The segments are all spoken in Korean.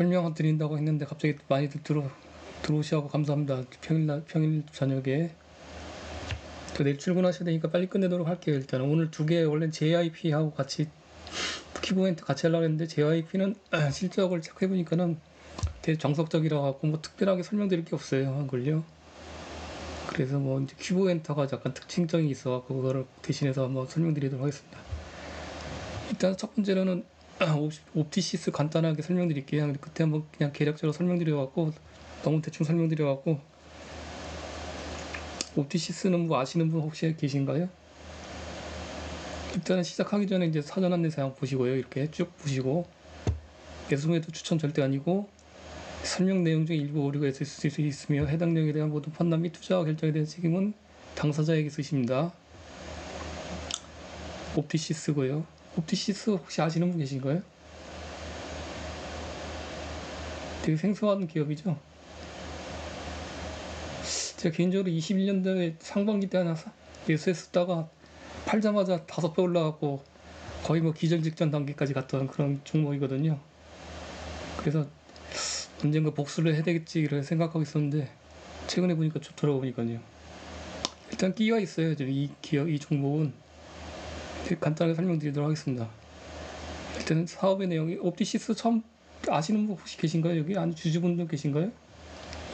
설명 드린다고 했는데 갑자기 많이들 들어 들어오시고 감사합니다. 평일 날 평일 저녁에 저 내일 출근하셔야 되니까 빨리 끝내도록 할게요. 일단 오늘 두 개 원래 JIP 하고 같이 키보드 같이 하려고 했는데 JIP는 실적을 체크해 보니까는 되게 정석적이라 갖고 뭐 특별하게 설명드릴 게 없어요 한걸요. 그래서 뭐 이제 큐브 엔터가 약간 특징적이 있어 갖고 그거를 대신해서 한번 설명드리도록 하겠습니다. 일단 첫 번째로는 옵티시스 간단하게 설명드릴게요. 그때 한번 그냥 개략적으로 설명드려 갖고 너무 대충 설명드려 갖고 옵티시스는 뭐 아시는 분 혹시 계신가요? 일단은 시작하기 전에 이제 사전 안내사 한번 보시고요. 이렇게 쭉 보시고 예수에도 추천 절대 아니고 설명 내용 중 일부 오류가 있을 수 있으며 해당 내용에 대한 모든 판단 및 투자와 결정에 대한 책임은 당사자에게 있으십니다. 옵티시스고요. 옵티시스 혹시 아시는 분 계신가요? 되게 생소한 기업이죠. 제가 개인적으로 21년도에 상반기 때 하나 예수에 쓰다가 팔자마자 다섯 배 올라가고 거의 뭐 기절 직전 단계까지 갔던 그런 종목이거든요. 그래서 언젠가 복수를 해야 되겠지를 생각하고 있었는데 최근에 보니까 좋더라고 보니까요. 일단 끼가 있어요. 이 기업, 이 종목은 간단하게 설명드리도록 하겠습니다. 일단 사업의 내용이 옵티시스 처음 아시는 분 혹시 계신가요? 여기 아니 주주분들 계신가요?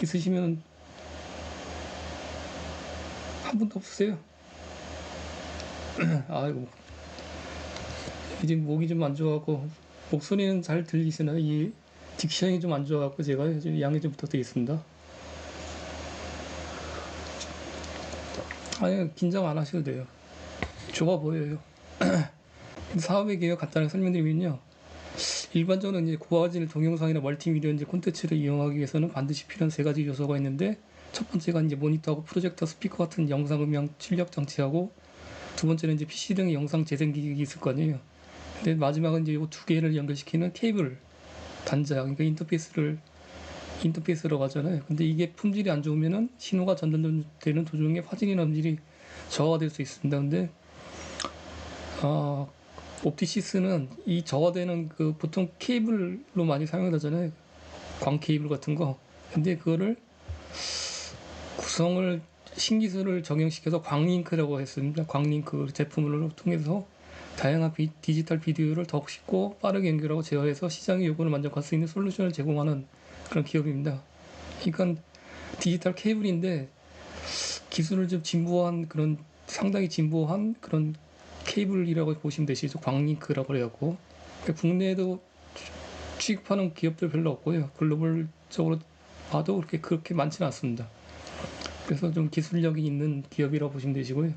있으시면 한 분도 없으세요? 아이고 이제 목이 좀 안 좋아갖고 목소리는 잘 들리시나요? 이 딕션이 좀 안 좋아갖고 제가 좀 양해 좀 부탁드리겠습니다. 아니 긴장 안 하셔도 돼요. 좋아 보여요. 사업의 계획 간단하게 설명드리면요. 일반적으로 이제 고화질 동영상이나 멀티미디어 이제 콘텐츠를 이용하기 위해서는 반드시 필요한 세 가지 요소가 있는데 첫 번째가 이제 모니터하고 프로젝터, 스피커 같은 영상 음향 출력 장치하고 두 번째는 이제 PC 등의 영상 재생 기기가 있을 거 아니에요. 근데 마지막은 이제 이 두 개를 연결시키는 케이블 단자, 그러니까 인터페이스를 인터페이스라고 하잖아요. 근데 이게 품질이 안 좋으면은 신호가 전달되는 도중에 화질이나 음질이 저하가 될 수 있습니다. 근데 아, 옵티시스는 이 저하되는 그 보통 케이블로 많이 사용하잖아요. 광 케이블 같은 거. 근데 그거를 구성을 신기술을 적용시켜서 광링크라고 했습니다. 광링크 제품을 통해서 다양한 비, 디지털 비디오를 더욱 쉽고 빠르게 연결하고 제어해서 시장의 요구를 만족할 수 있는 솔루션을 제공하는 그런 기업입니다. 그러니까 디지털 케이블인데 기술을 좀 진보한 그런 상당히 진보한 그런 케이블이라고 보시면 되시죠. 광링크라고 그래갖고 그러니까 국내에도 취급하는 기업들 별로 없고요. 글로벌적으로 봐도 그렇게 그렇게 많지는 않습니다. 그래서 좀 기술력이 있는 기업이라고 보시면 되시고요.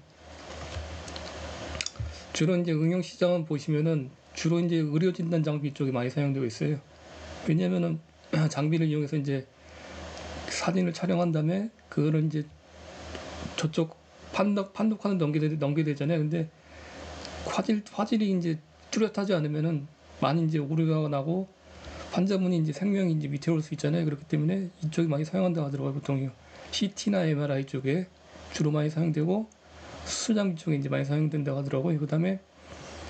주로 이제 응용 시장은 보시면은 주로 이제 의료 진단 장비 쪽에 많이 사용되고 있어요. 왜냐면은 장비를 이용해서 이제 사진을 촬영한 다음에 그거를 이제 저쪽 판독 판독하는 넘게 넘게 되잖아요. 근데 화질 화질이 이제 뚜렷하지 않으면은 많이 이제 오류가 나고 환자분이 이제 생명이 이제 위태로울 수 있잖아요. 그렇기 때문에 이쪽이 많이 사용한다고 하더라고요, 보통요. CT나 MRI 쪽에 주로 많이 사용되고 수술 장비 쪽에 이제 많이 사용된다고 하더라고요. 그다음에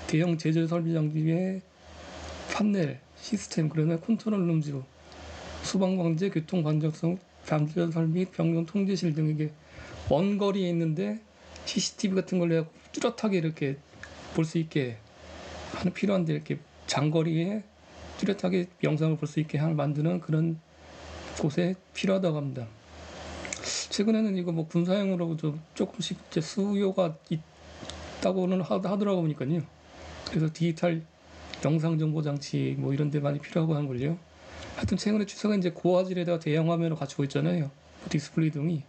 대형 제조 설비 장비의 판넬, 시스템, 그러면 컨트롤 룸즈, 수방 방제, 교통 관적성, 잠재설 및 병동 통제실 등에게 먼 거리에 있는데 CCTV 같은 걸로 해갖고 뚜렷하게 이렇게 볼 수 있게 하는 필요한데 이렇게 장거리에 뚜렷하게 영상을 볼 수 있게 하는 만드는 그런 곳에 필요하다고 합니다. 최근에는 이거 뭐 군사용으로 좀 조금씩 이제 수요가 있다고는 하더라고 보니까요. 그래서 디지털 영상 정보 장치 뭐 이런 데 많이 필요하고 하는 걸요. 하여튼 최근에 추세가 이제 고화질에다가 대형 화면을 갖추고 있잖아요. 디스플레이 등이.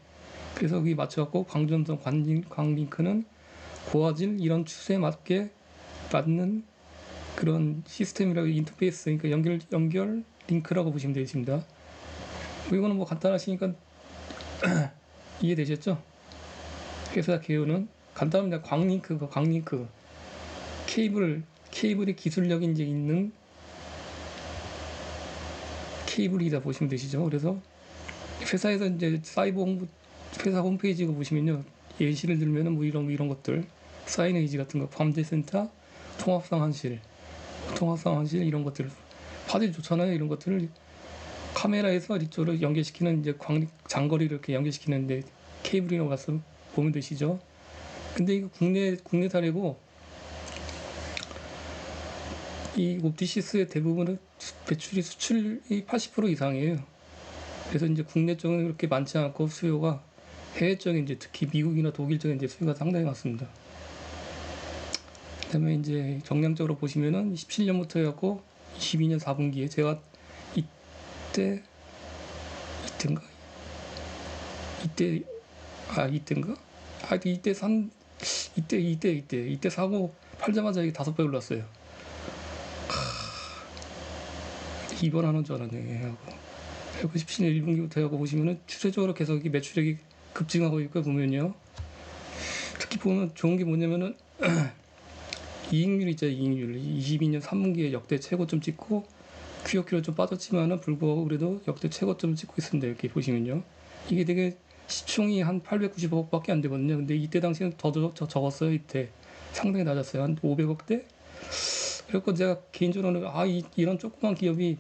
그래서 거기 맞춰갖고 광전선 광링크는 고화질 이런 추세에 맞게 맞는 그런 시스템이라고 인터페이스 그러니까 연결 연결 링크라고 보시면 되겠습니다. 이거는 뭐 간단하시니까 이해되셨죠? 회사 개요는 간단합니다. 광링크가 광링크 케이블 케이블의 기술력이 이제 있는 케이블이다 보시면 되시죠. 그래서 회사에서 이제 사이버 홍보 회사 홈페이지 가 보시면요 예시를 들면은 뭐 이런 뭐 이런 것들 사이네이지 같은 거 밤제센터 통합상환실 통합상환실 이런 것들 화질 좋잖아요 이런 것들을 카메라에서 이쪽으로 연결시키는 이제 광 장거리를 이렇게 연결시키는데 케이블이라고 가서 보면 되시죠. 근데 이거 국내 국내 사례고 이 옵티시스의 대부분은 수- 배출이 수출이 80% 이상이에요. 그래서 이제 국내 쪽은 그렇게 많지 않고 수요가 해외 쪽에 이제 특히 미국이나 독일 쪽에 이제 수요가 상당히 많습니다. 그다음에 이제 정량적으로 보시면은 17년부터 해갖고 22년 4분기에 제가 이때 이때인가 이때 아 이때인가 아 이때 산 이때 이때 이때 이때 사고 팔자마자 이게 다섯 배 올랐어요. 하, 입원하는 줄 알았네 하고 197년 1분기부터 하고 보시면은 추세적으로 계속 이 매출액이 급증하고 있고 보면요. 특히 보면 좋은 게 뭐냐면은 이익률 있죠 이익률 22년 3분기에 역대 최고점 찍고 QOQ로 좀 빠졌지만은 불구하고 그래도 역대 최고점을 찍고 있습니다 이렇게 보시면요. 이게 되게 시총이 한 890억밖에 안 되거든요. 근데 이때 당시에는 더 적- 적- 적었어요 이때. 상당히 낮았어요. 한 500억대? 그래서 제가 개인적으로는 아 이, 이런 조그만 기업이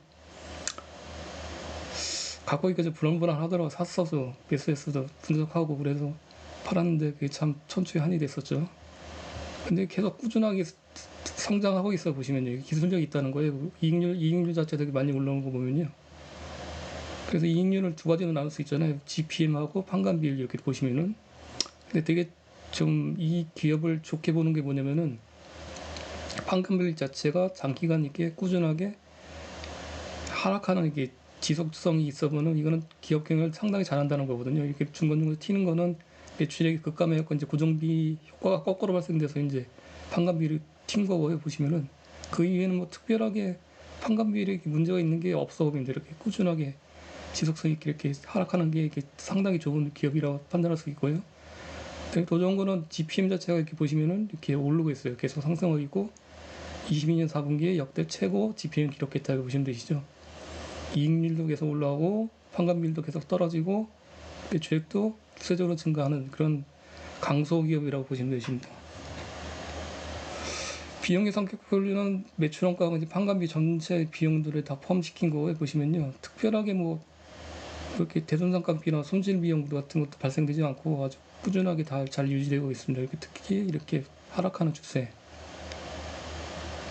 갖고 있기까지 불안불안하더라고 샀어서 베스에서도 분석하고 그래서 팔았는데 그게 참 천추의 한이 됐었죠. 근데 계속 꾸준하게 스- 성장하고 있어 보시면요 기술력이 있다는 거예요. 이익률 이익률 자체 되게 많이 올라오는 거 보면요. 그래서 이익률을 두 가지로 나눌 수 있잖아요. GPM하고 판관 비율 이렇게 보시면은. 근데 되게 좀 이 기업을 좋게 보는 게 뭐냐면은 판관 비율 자체가 장기간 있게 꾸준하게 하락하는 이게 지속성이 있어 보는 이거는 기업 경영을 상당히 잘한다는 거거든요. 이렇게 중간중간 튀는 거는 매출액이 급감해갖고 이제 고정비 효과가 거꾸로 발생돼서 이제 판관 비율이 튄 거고요 보시면은 그 이외에는 뭐 특별하게 판관 비율에 문제가 있는 게 없어 보입니다 이렇게 꾸준하게 지속성 있게 이렇게 하락하는 게 이렇게 상당히 좋은 기업이라고 판단할 수 있고요. 거는 GPM 자체가 이렇게 보시면은 이렇게 오르고 있어요. 계속 상승하고 있고 22년 4분기에 역대 최고 GPM 기록했다고 보시면 되시죠. 이익률도 계속 올라오고 판관 비율도 계속 떨어지고 매출액도 추세적으로 증가하는 그런 강소 기업이라고 보시면 되십니다. 비용의 성격별로는 매출원가하고 이제 판관비 전체 비용들을 다 포함시킨 거에 보시면요. 특별하게 뭐 그렇게 대손상가비나 손실 비용 같은 것도 발생되지 않고 아주 꾸준하게 다 잘 유지되고 있습니다. 이렇게 특히 이렇게 하락하는 추세.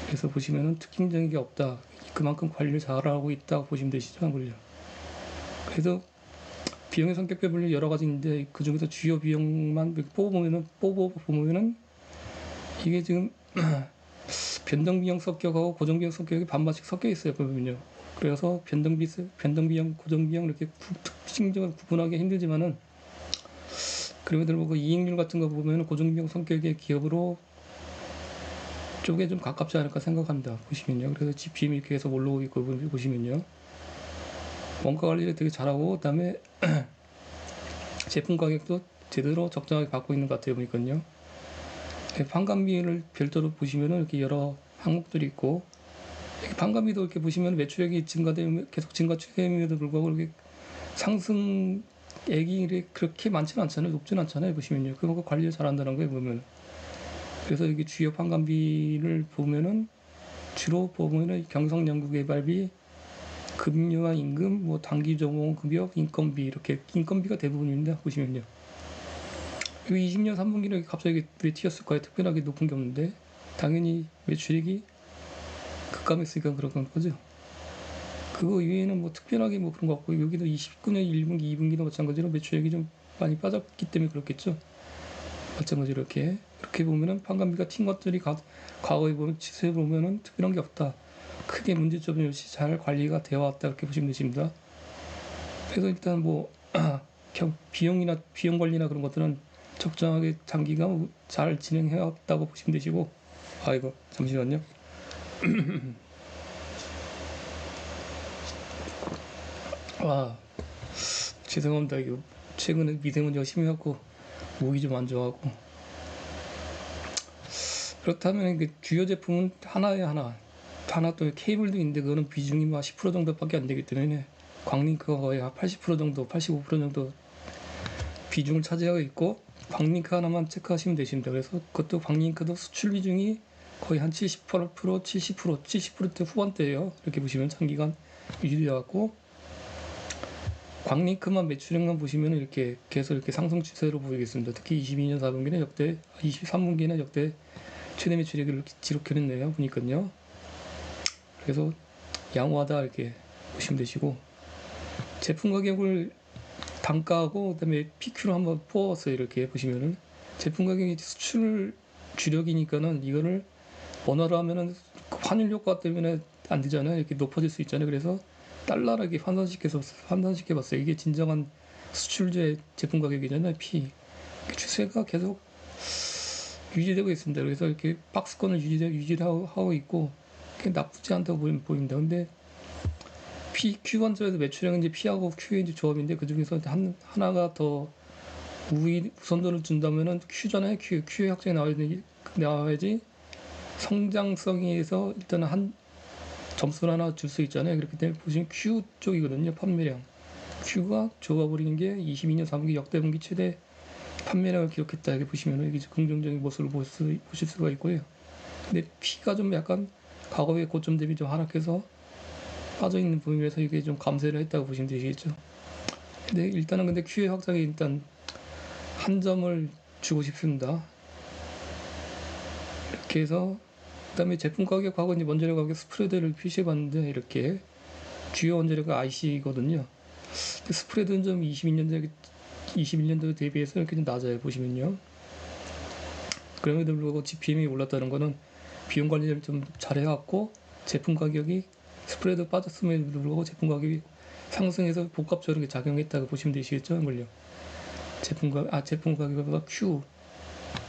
그래서 보시면은 특징적인 게 없다. 그만큼 관리를 잘하고 있다고 보시면 되시죠, 그죠? 그래서 비용의 성격별로 여러 가지인데 그 중에서 주요 비용만 이렇게 뽑아보면은 뽑아 보면은 이게 지금 변동 비용 성격하고 고정 비용 성격이 반반씩 섞여 있어요 보면요. 그래서 변동 비 변동 비용, 고정 비용 이렇게 구- 특징적으로 구분하기 힘들지만은 그럼에도 불구하고 이익률 같은 거 보면은 고정 비용 성격의 기업으로 쪽에 좀 가깝지 않을까 생각합니다. 보시면요. 그래서 GPM이 계속 올라오고 있고 보시면요. 원가 관리를 되게 잘하고 그다음에 제품 가격도 제대로 적정하게 받고 있는 것 같아요 보니까요. 네, 판관비를 별도로 보시면은 이렇게 여러 항목들이 있고 이렇게 판관비도 이렇게 보시면 매출액이 증가되면 계속 증가 추세임에도 불구하고 이렇게 상승액이 그렇게 많지는 않잖아요. 높지는 않잖아요. 보시면요. 그거 관리를 잘한다는 거예요 보면 그래서 여기 주요 판관비를 보면은 주로 보면은 경성연구개발비 급료와 임금 뭐 단기 전공 급여 인건비 이렇게 인건비가 대부분입니다 보시면요 이 20년 3분기는 갑자기 왜 튀었을까요? 특별하게 높은 게 없는데 당연히 매출액이 급감했으니까 그런 거죠. 그거 이외에는 뭐 특별하게 뭐 그런 거 없고 여기도 29년 1분기 2분기도 마찬가지로 매출액이 좀 많이 빠졌기 때문에 그렇겠죠. 마찬가지로 이렇게 이렇게 보면은 판관비가 튄 것들이 가, 과거에 보면 추세 보면은 특별한 게 없다. 크게 문제점이 없이 잘 관리가 되어 왔다 이렇게 보시면 되십니다. 그래서 일단 뭐 경- 비용이나 비용 관리나 그런 것들은 적정하게 장기간 잘 진행해 왔다고 보시면 되시고 아 이거 잠시만요. 아 죄송합니다. 이거 최근에 미세먼지가 심해갖고 목이 좀 안 좋아하고 그렇다면 그 주요 제품은 하나에 하나 하나 또 케이블도 있는데 그거는 비중이 막 10% 정도밖에 안 되기 때문에 광링크가 거의 한80% 정도, 85% 정도 비중을 차지하고 있고 광링크 하나만 체크하시면 되십니다. 그래서 그것도 광링크도 수출 비중이 거의 한 70%, 70%, 70%대 후반대예요. 이렇게 보시면 장기간 유지되어 갖고 광링크만 매출액만 보시면 이렇게 계속 이렇게 상승 추세로 보이겠습니다. 특히 22년 4분기는 역대 23분기는 역대 최대 매출액을 기록했네요. 보니까요. 그래서 양호하다 이렇게 보시면 되시고 제품 가격을 단가하고 그다음에 PQ를 한번 뽑았어요. 이렇게 보시면은 제품 가격이 수출 주력이니까는 이거를 원화로 하면은 그 환율 효과 때문에 안 되잖아요. 이렇게 높아질 수 있잖아요. 그래서 달러로 이렇게 환산시켜서 환산시켜 봤어요. 이게 진정한 수출제 제품 가격이잖아요. P 추세가 계속 유지되고 있습니다. 그래서 이렇게 박스권을 유지 유지를 하고, 하고 있고 나쁘지 않다고 보입니다. 근데 Q 관점에서 매출액은 이제 P하고 이제 조합인데 그 중에서 한 하나가 더 우위 우선도를 준다면은 Q잖아요. Q Q의 확정이 나와야지 나와야지 성장성에서 일단은 한 점수를 하나 줄 수 있잖아요. 그렇기 때문에 보시면 Q 쪽이거든요. 판매량. Q가 좋아버리는 게 22년 3분기 역대 분기 최대 판매량을 기록했다. 이렇게 보시면 이게 긍정적인 모습을 보실 수가 있고요. 근데 P가 좀 약간 과거의 고점 대비 좀 하락해서 빠져 있는 부분에서 이게 좀 감쇄를 했다고 보시면 되시겠죠. 근데 일단은 근데 Q의 확장에 일단 한 점을 주고 싶습니다. 이렇게 해서 그다음에 제품 가격하고 이제 원재료 가격 스프레드를 표시해 봤는데 이렇게 주요 원재료가 IC거든요. 스프레드는 좀 22년도 21년도 대비해서 이렇게 좀 낮아요 보시면요. 그럼에도 불구하고 GPM이 올랐다는 거는 비용 관리를 좀 잘해갖고 제품 가격이 스프레드 빠졌음에도 불구하고 제품 가격이 상승해서 복합적으로 작용했다고 보시면 되시겠죠, 이걸요. 제품 가, 아 제품 가격보다 Q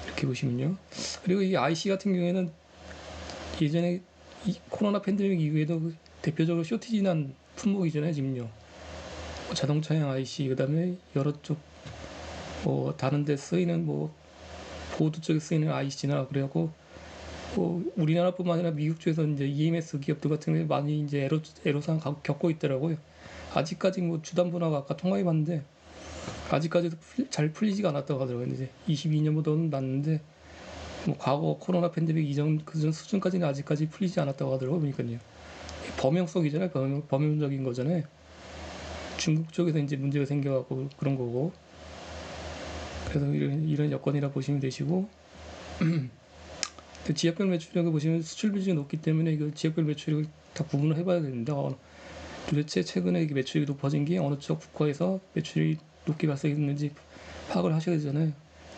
이렇게 보시면요. 그리고 이 IC 같은 경우에는 예전에 이 코로나 팬데믹 이후에도 그 대표적으로 쇼티지 난 품목이잖아요, 지금요. 뭐 자동차용 IC 그 다음에 여러 쪽 뭐 다른 데 쓰이는 뭐 보드 쪽에 쓰이는 IC나 그래갖고 뭐 우리나라뿐만 아니라 미국 쪽에서 이제 EMS 기업들 같은 게 많이 이제 애로 가- 겪고 있더라고요. 아직까지 뭐 주담분하고 아까 통화해 봤는데 아직까지도 풀- 잘 풀리지가 않았다고 하더라고요. 이제 22년보다는 낫는데 뭐 과거 코로나 팬데믹 이전 그전 수준까지는 아직까지 풀리지 않았다고 하더라고요. 보니까요. 범용성이잖아요. 범용, 범용적인 거잖아요. 중국 쪽에서 이제 문제가 생겨갖고 그런 거고. 그래서 이런, 이런 여건이라 보시면 되시고. 근데 지역별 매출액을 보시면 수출 비중이 높기 때문에 이거 지역별 매출액을 다 구분을 해봐야 됩니다. 어, 도대체 최근에 매출이 높아진 게 어느 쪽 국가에서 매출이 높게 발생했는지 파악을 하셔야 되잖아요.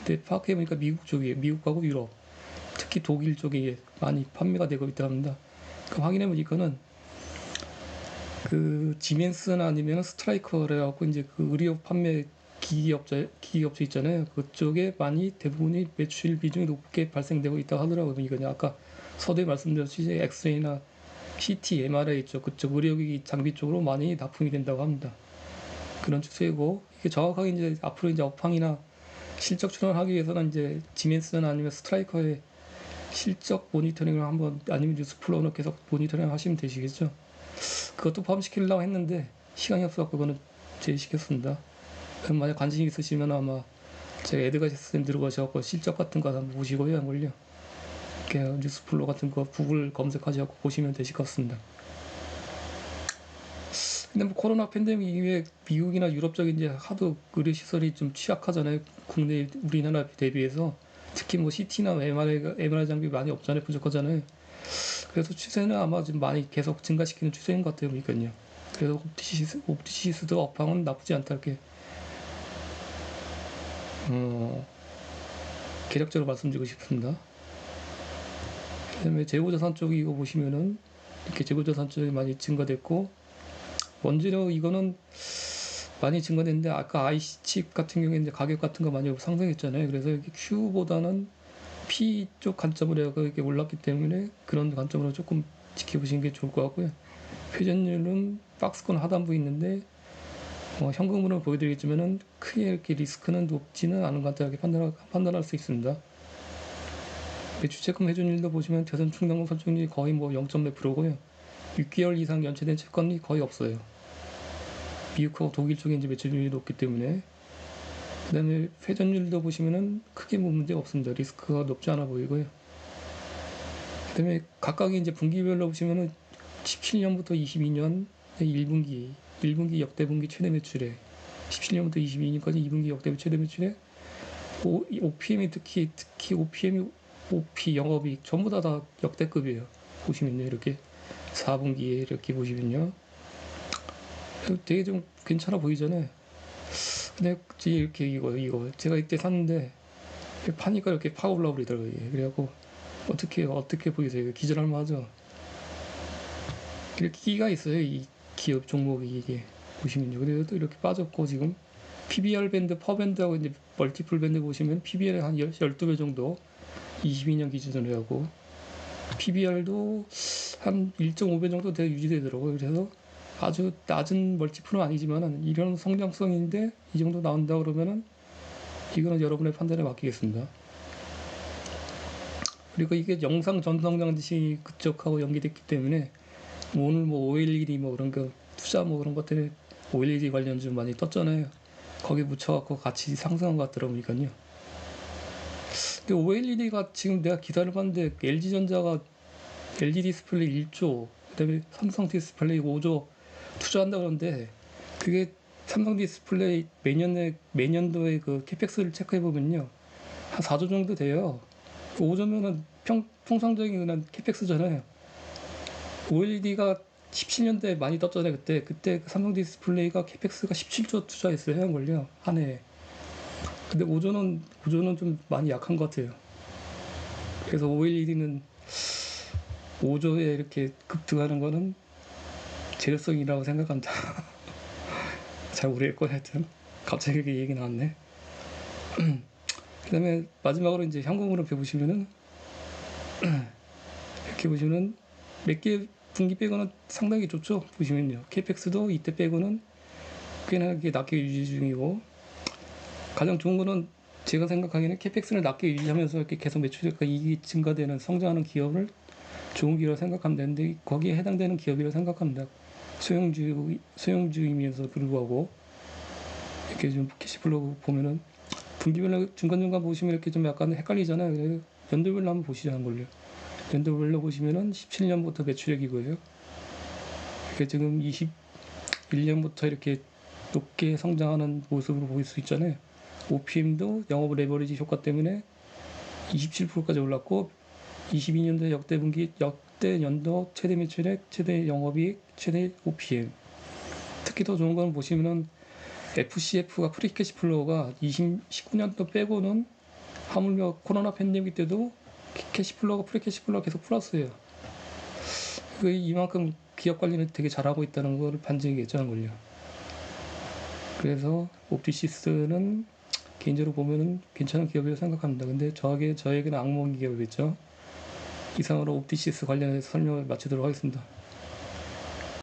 근데 파악해 보니까 미국 쪽이에요. 미국하고 유럽, 특히 독일 쪽에 많이 판매가 되고 있다 합니다. 그 확인해 보니까는 그 지멘스나 아니면 스트라이커래 갖고 이제 그 의료 판매 기기업체 기기업체 있잖아요. 그쪽에 많이 대부분이 매출 비중이 높게 발생되고 있다고 하더라고요. 그러니까 아까 서두에 말씀드렸듯이 엑스레이나 CT, MRI 쪽 그쪽 의료기기 장비 쪽으로 많이 납품이 된다고 합니다. 그런 추세고 이게 정확하게 이제 앞으로 이제 업황이나 실적 출원하기 위해서는 이제 지멘스나 아니면 스트라이커의 실적 모니터링을 한번 아니면 뉴스 플로우는 계속 모니터링 하시면 되시겠죠. 그것도 포함시키려고 했는데 시간이 없어서 그거는 제시켰습니다. 그럼 만약 관심 있으시면 아마 제가 에드가 시스템 들어가셔서 실적 같은 거 한번 보시고요, 한걸요. 이렇게 뉴스플로 같은 거 구글 검색하셔서 보시면 되실 것 같습니다. 근데 뭐 코로나 팬데믹 이후에 미국이나 유럽 쪽에 이제 하도 의료 시설이 좀 취약하잖아요. 국내 우리나라 대비해서 특히 뭐 CT나 MRI, MRI 장비 많이 없잖아요. 부족하잖아요. 그래서 추세는 아마 좀 많이 계속 증가시키는 추세인 것 같아요. 그러니까요. 그래서 옵티시스, 옵티시스도 업황은 나쁘지 않다 이렇게 어, 개략적으로 말씀드리고 싶습니다. 그다음에 재고자산 쪽이 이거 보시면은 이렇게 재고자산 쪽이 많이 증가됐고 원재료 이거는 많이 증가됐는데 아까 IC 칩 같은 경우에 이제 가격 같은 거 많이 상승했잖아요. 그래서 이게 Q보다는 P 쪽 관점으로 이렇게 올랐기 때문에 그런 관점으로 조금 지켜보시는 게 좋을 것 같고요. 회전율은 박스권 하단부에 있는데 어, 현금으로 보여드리겠지만은 크게 이렇게 리스크는 높지는 않은 것 같다 이렇게 판단, 판단할 수 있습니다. 매출채권 회전율도 보시면 대선 충당금 설정률이 거의 뭐 0.몇 프로고요. 6개월 이상 연체된 채권이 거의 없어요. 미국하고 독일 쪽에 이제 매출률이 높기 때문에 그 다음에 회전율도 보시면은 크게 뭐 문제가 없습니다. 리스크가 높지 않아 보이고요. 그 다음에 각각의 이제 분기별로 보시면은 17년부터 22년 1분기 1분기 역대 분기 최대 매출액 17년부터 22년까지 2분기 역대 최대 매출액 오- 이 OPM이 특히 특히 OPM이 OP 영업이익 전부 다 다 역대급이에요. 보시면요 이렇게 4분기에 이렇게 보시면요 되게 좀 괜찮아 보이잖아요. 근데 이렇게 이거 이거 제가 이때 샀는데 파니까 이렇게 파 올라 버리더라고요. 이게. 그래갖고 어떻게 어떻게 보이세요? 기절할 만하죠. 이렇게 끼가 있어요. 이 기업 종목이 이게 보시면요. 그래도 또 이렇게 빠졌고 지금 PBR 밴드, 퍼 밴드하고 이제 멀티플 밴드 보시면 PBR 한 12배 정도 22년 기준으로 하고 PBR도 한 1.5배 정도 돼 유지되더라고요. 그래서 아주 낮은 멀티플은 아니지만은 이런 성장성인데 이 정도 나온다 그러면은 이거는 여러분의 판단에 맡기겠습니다. 그리고 이게 영상 전송 장치 그쪽하고 연계됐기 때문에 뭐 오늘 뭐 OLED 뭐 그런 거 투자 뭐 그런 것들에 OLED 관련 좀 많이 떴잖아요. 거기 묻혀갖고 같이 상승한 것 같더라고니까요. 근데 OLED가 지금 내가 기사를 봤는데 LG전자가 LG 디스플레이 1조, 그다음에 삼성 디스플레이 5조 투자한다 그러는데 그게 삼성 디스플레이 매년에 매년도에 그 캐펙스를 체크해 보면요 한 4조 정도 돼요. 5조면은 평 통상적인 그냥 캐펙스잖아요. OLED가 17년대에 많이 떴잖아요. 그때 그때 그 삼성 디스플레이가 캐펙스가 17조 투자했어요. 한 걸요 한 해. 근데 5조는 5조는 좀 많이 약한 것 같아요. 그래서 OLED는 5조에 이렇게 급등하는 거는 재료성이라고 생각한다. 잘 모르겠고 하여튼 갑자기 이렇게 얘기 나왔네. 그 다음에 마지막으로 이제 현금으로 배우시면은 이렇게 보시면은 몇 개 분기 빼고는 상당히 좋죠. 보시면요. 캐펙스도 이때 빼고는 꽤나 낮게 유지 중이고 가장 좋은 거는 제가 생각하기에는 캐펙스를 낮게 유지하면서 이렇게 계속 매출액과 이익이 증가되는 성장하는 기업을 좋은 기업이라고 생각하면 되는데 거기에 해당되는 기업이라고 생각합니다. 소형주 소형주이면서 불구하고 이렇게 좀 캐시플로우 보면은 분기별로 중간중간 보시면 이렇게 좀 약간 헷갈리잖아요. 연도별로 한번 보시죠 한 걸요. 연도별로 보시면은 17년부터 매출액이고요. 이게 지금 21년부터 이렇게 높게 성장하는 모습으로 보일 수 있잖아요. OPM도 영업 레버리지 효과 때문에 27%까지 올랐고 22년도 역대 분기 역대 연도 최대 매출액, 최대 영업이익, 최대 OPM. 특히 더 좋은 건 보시면은 FCF가 프리캐시 플로우가 20, 19년도 빼고는 하물며 코로나 팬데믹 때도 캐시 플로우가 프리캐시 플로우가 계속 플러스예요. 그 이만큼 기업 관리를 되게 잘하고 있다는 걸 반증이겠죠, 한 걸요. 그래서 옵티시스는 개인적으로 보면은 괜찮은 기업이라고 생각합니다. 근데 저에게 저에게는 악몽 기업이겠죠. 이상으로 옵티시스 관련해서 설명을 마치도록 하겠습니다.